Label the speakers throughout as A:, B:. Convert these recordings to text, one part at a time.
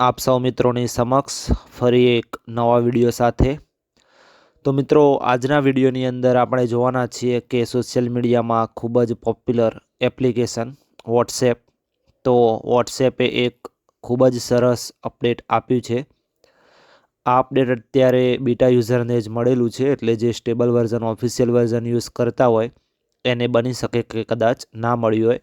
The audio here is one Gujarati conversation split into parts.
A: આપ સૌ મિત્રોની સમક્ષ ફરી એક નવા વીડિયો સાથે. તો મિત્રો, આજના વિડીયોની અંદર આપણે જોવાના છીએ કે સોશિયલ મીડિયામાં ખૂબ જ પોપ્યુલર એપ્લિકેશન વોટ્સએપ. તો વોટ્સએપે એક ખૂબ જ સરસ અપડેટ આપ્યું છે. આ અપડેટ અત્યારે બીટા યુઝરને જ મળેલું છે, એટલે જે stable version, official version use કરતા હોય, એને બની શકે કે કદાચ ના મળ્યું હોય.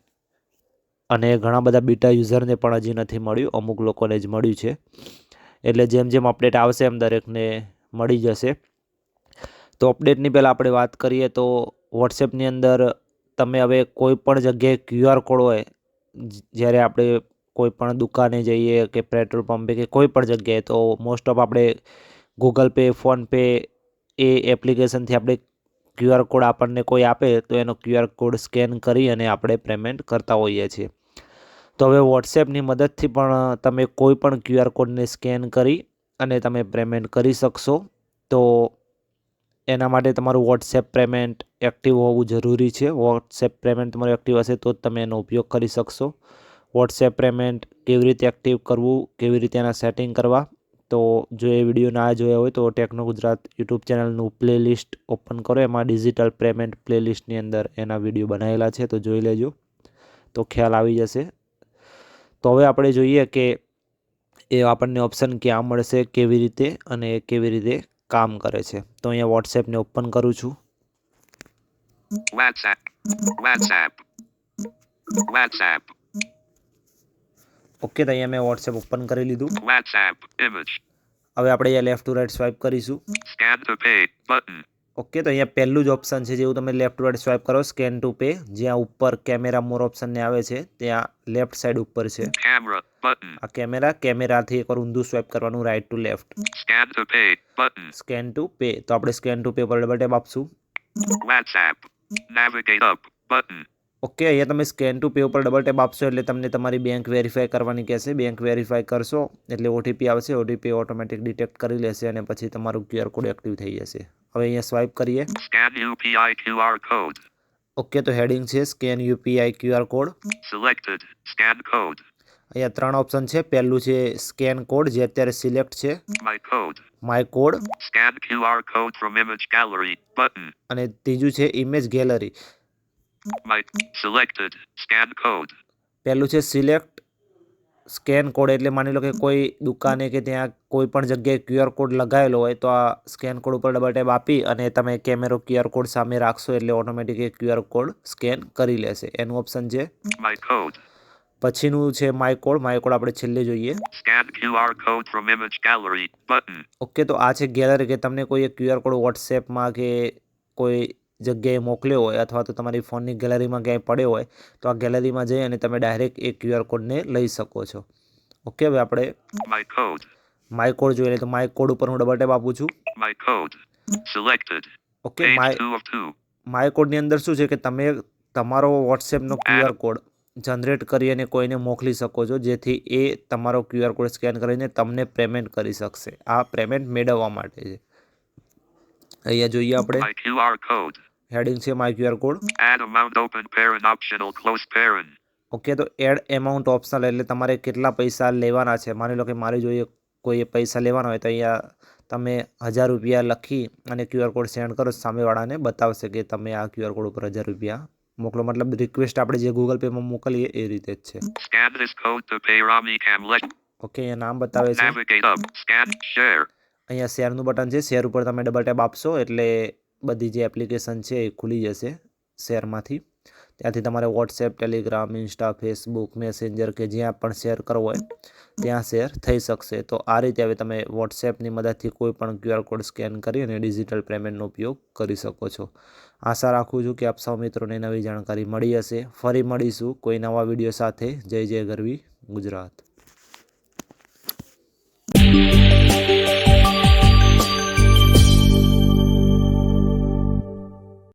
A: અને ઘણા બધા બીટા યુઝરને પણ હજી નથી મળ્યું. અમુક લોકોને જ મળ્યું છે. એટલે જેમ જેમ અપડેટ આવશે એમ દરેકને મળી જશે. તો અપડેટની પહેલાં આપણે વાત કરીએ તો વોટ્સએપની અંદર તમે હવે કોઈ પણ જગ્યાએ ક્યુઆર કોડ હોય, જ્યારે આપણે કોઈ પણ દુકાને જઈએ કે પેટ્રોલ પંપે કે કોઈ પણ જગ્યાએ, તો મોસ્ટ ઓફ આપણે ગૂગલ પે ફોનપે એ એપ્લિકેશનથી આપણે ક્યુઆર કોડ આપણને કોઈ આપે, તો એનો ક્યુઆર કોડ સ્કેન કરી અને આપણે પેમેન્ટ કરતા હોઈએ છીએ. તો હવે વોટ્સએપની મદદથી પણ તમે કોઈ પણ ક્યુઆર કોડને સ્કેન કરી અને તમે પેમેન્ટ કરી શકશો. તો એના માટે તમારું વોટ્સએપ પેમેન્ટ એક્ટિવ હોવું જરૂરી છે. વોટ્સએપ પેમેન્ટ તમારું એક્ટિવ હશે તો જ તમે એનો ઉપયોગ કરી શકશો. વોટ્સએપ પેમેન્ટ કેવી રીતે એક્ટિવ કરવું, કેવી રીતે એના સેટિંગ કરવા તો જો એ વીડિયો ના જોયા હોય તો ટેકનો ગુજરાત યુટ્યુબ ચેનલનું પ્લેલિસ્ટ ઓપન કરો એમાં ડિજિટલ પેમેન્ટ પ્લેલિસ્ટની અંદર એના વીડિયો બનાવેલા છે, તો જોઈ લેજો તો ખ્યાલ આવી જશે તો હવે આપણે જોઈએ કે એ આપણને ઓપ્શન ક્યાં મળશે, કેવી રીતે અને એ કેવી રીતે કામ કરે છે તો અહીંયા વોટ્સએપને ઓપન કરું છું
B: WhatsApp. WhatsApp. WhatsApp.
A: ઓકે તો અહીંયા મેં વોટ્સએપ ઓપન કરી લીધું. હવે આપણે અહીંયા લેફ્ટ ટુ રાઈટ સ્વાઇપ કરીશું. ઓકે તો અહીંયા પહેલું જ ઓપ્શન છે જેવું તમે લેફ્ટ ટુ રાઇટ સ્વાઇપ કરો સ્કેન ટુ પે જ્યાં ઉપર કેમેરા મોર ઓપ્શનને આવે છે ત્યાં લેફ્ટ સાઈડ ઉપર છે આ કેમેરા કેમેરાથી એકવાર ઊંધું સ્વાઇપ કરવાનું right to left. Scan to pay તો આપણે સ્કેન ટુ પે પર ડબલ ટેપ આપશું
B: WhatsApp. Navigate up. Button.
A: Okay અહીંયા તમે સ્કેન ટુ પે ઉપર ડબલ ટેપ આપશો એટલે તમને તમારી બેંક વેરીફાઈ કરવાની કહેશે. બેંક વેરીફાઈ કરશો એટલે ઓટીપી આવશે. ઓટીપી ઓટોમેટિક ડિટેક્ટ કરી લેશે અને પછી તમારું ક્યુઆર કોડ એક્ટિવ થઈ જશે. હવે અહીંયા સ્વાઇપ કરીએ. ઓકે તો હેડિંગ છે scan UPI QR code
B: code.
A: અહીંયા ત્રણ ઓપ્શન છે. પહેલું છે સ્કેન કોડ જે અત્યારે સિલેક્ટ છે.
B: My code.
A: My code
B: scan QR code from image gallery button
A: અને ત્રીજું છે image gallery
B: Selected. Scan code.
A: પહેલું છે સિલેક્ટ સ્કેન કોડ એટલે માની લો કે કોઈ દુકાને કે ત્યાં કોઈ પણ જગ્યાએ ક્યુઆર કોડ લગાવેલો હોય તો આ સ્કેન કોડ ઉપર ડબલ ટેપ આપી અને તમે કેમેરો ક્યુઆર કોડ સામે રાખશો એટલે ઓટોમેટિક એ ક્યુઆર કોડ સ્કેન કરી લેશે એનું ઓપ્શન છે
B: માય કોડ
A: પછીનું છે માય કોડ માય કોડ આપણે છેલ્લે જોઈએ
B: scan QR code from image gallery button
A: okay તો આ છે ગેલેરી કે તમને કોઈ ક્યુઆર કોડ વોટ્સએપમાં કે કોઈ જગ્યાએ મોકલ્યો હોય અથવા તો તમારી ફોનની ગેલેરીમાં ક્યાંય પડ્યો હોય તો આ ગેલેરીમાં જઈ અને તમે ડાયરેક્ટ એ ક્યુઆર કોડને લઈ શકો છો. ઓકે હવે આપણે
B: My code.
A: માય કોડ જોઈએ તો માય કોડ ઉપર હું ડબલ ટેપ આપું છું.
B: My code selected
A: okay my
B: 2 of 2.
A: My કોડની અંદર શું છે કે તમે તમારો વોટ્સએપનો ક્યુઆર કોડ જનરેટ કરી અને કોઈને મોકલી શકો છો જેથી એ તમારો ક્યુઆર કોડ સ્કેન કરીને તમને પેમેન્ટ કરી શકશે. આ પેમેન્ટ મેળવવા માટે છે. અહીંયા જોઈએ આપણે.
B: QR code.
A: હેડિંગ છે my QR code
B: add amount open paren and optional close paren
A: okay તો એડ એમાઉન્ટ ઓપ્શનલ એટલે તમારે કેટલા પૈસા લેવાના છે? માની લો કે મારે જોઈએ કોઈએ પૈસા લેવાના હોય તો અહીંયા તમે હજાર રૂપિયા લખી અને ક્યુઆર કોડ સેન્ડ કરો સામેવાળાને બતાવશે કે તમે આ ક્યુઆર કોડ ઉપર હજાર રૂપિયા મોકલો. મતલબ રિક્વેસ્ટ આપણે જે ગૂગલ પેમાં મોકલીએ એ રીતે જ છે. ઓકે એ નામ બતાવે છે. અહીંયા શેરનું બટન છે, શેર ઉપર તમે ડબલ ટેપ આપશો એટલે બધી જે એપ્લિકેશન છે એ ખુલી જશે શેરમાંથી. ત્યાંથી તમારે WhatsApp Telegram Insta Facebook Messenger કે જ્યાં પણ શેર કરવો હોય, ત્યાં શેર થઈ શકશે. તો આ રીતે હવે તમે વોટ્સએપની મદદથી કોઈ પણ ક્યુઆર કોડ સ્કેન કરી અને ડિજિટલ પેમેન્ટનો ઉપયોગ કરી શકો છો. આશા રાખું છું કે આપ સૌ મિત્રોને નવી જાણકારી મળી હશે. ફરી મળીશું કોઈ નવા વીડિયો સાથે. જય જય ગરવી ગુજરાત.